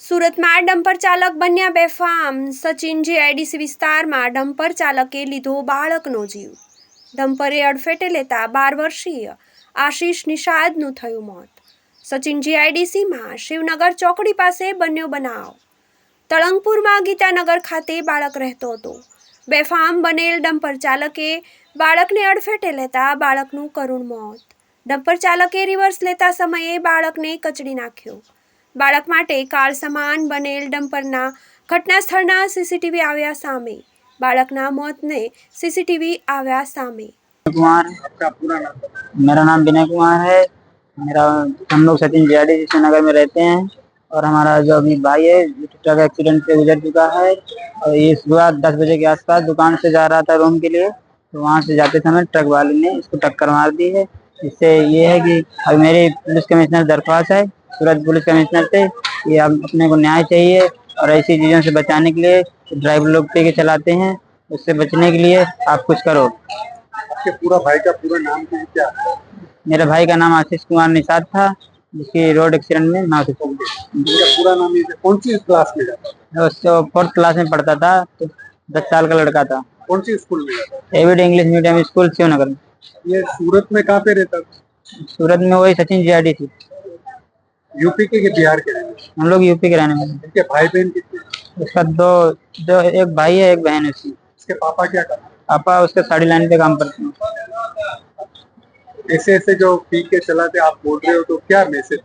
સુરતમાં ડમ્પર ચાલક બન્યા બેફામ. સચિનજી આઈડીસી વિસ્તારમાં ડમ્પર ચાલકે લીધો બાળકનો જીવ. ડમ્પરે અડફેટે લેતા બાર વર્ષીય આશીષ નિષાદનું થયું મોત. સચિનજી આઈડીસીમાં શિવનગર ચોકડી પાસે બન્યો બનાવ. તળંગપુરમાં ગીતાનગર ખાતે બાળક રહેતો હતો. બેફામ બનેલ ડમ્પર ચાલકે બાળકને અડફેટે લેતા બાળકનું કરુણ મોત. ડમ્પર ચાલકે રિવર્સ લેતા સમયે બાળકને કચડી નાખ્યો. બાળક માટે કાળ સમાન બનેલ ડમ્પરના ઘટના સ્થળના સીસીટીવી આવ્યા સામે બાળકના મોતને સીસીટીવી આવ્યા સામે कुमार आपका पूरा नाम मेरा नाम विनय कुमार है मेरा हम लोग सचिन जियाडी नगर में रहते हैं और हमारा जो अभी भाई है जो ट्रक एक्सीडेंट से गुजर चुका है और ये सुबह दस बजे के आसपास दुकान से जा रहा था रूम के लिए तो वहाँ से जाते समय ट्रक वाले ने इसको टक्कर मार दी है इससे ये है कि अब मेरी पुलिस कमिश्नर दरख्वास्त है सूरत पुलिस कमिश्नर से ये अपने को न्याय चाहिए और ऐसी चीज़ों से बचाने के लिए ड्राइवर लोग पी के चलाते हैं उससे बचने के लिए आप कुछ करो। आपके पूरा भाई का पूरा नाम क्या? मेरे भाई का नाम आशीष कुमार निषाद था जिसकी रोड एक्सीडेंट में मौत हो पूरा नाम कौन सी क्लास में जाता उसको फोर्थ क्लास में पढ़ता था तो दस साल का लड़का था। कौन सी स्कूल में Avid English medium school Shivnagar में। ये सूरत में कहाँ पे रहता था? सूरत में वही सचिन जी थी यूपी के कि बिहार के रहने हम लोग यूपी के रहने वाले हैं। इनके भाई बहन कितने हैं? उसका दो दो एक भाई है एक बहन है उसकी। इसके पापा क्या करते पापा उसके साड़ी लाइन पे काम करते हैं हैं। ऐसे ऐसे जो पी के चलाते आप बोल रहे हो तो क्या मैसेज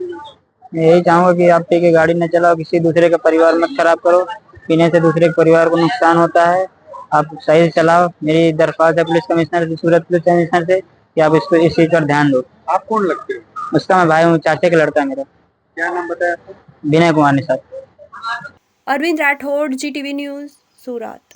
मैं यही चाहूँगा कि आप पी के गाड़ी न चलाओ किसी दूसरे का परिवार मत खराब करो। पीने से दूसरे के परिवार को नुकसान होता है। आप सही से चलाओ। मेरी दरख्वास्त है पुलिस कमिश्नर से सूरत पुलिस कमिश्नर से कि आप इसको इस चीज़ पर ध्यान दो। आप कौन लगते हो? उसका मैं भाई हूँ चाचे का लड़का है मेरा। क्या नाम बताया विनय कुमार ने sir. Arvind Rathod Zee TV news Surat.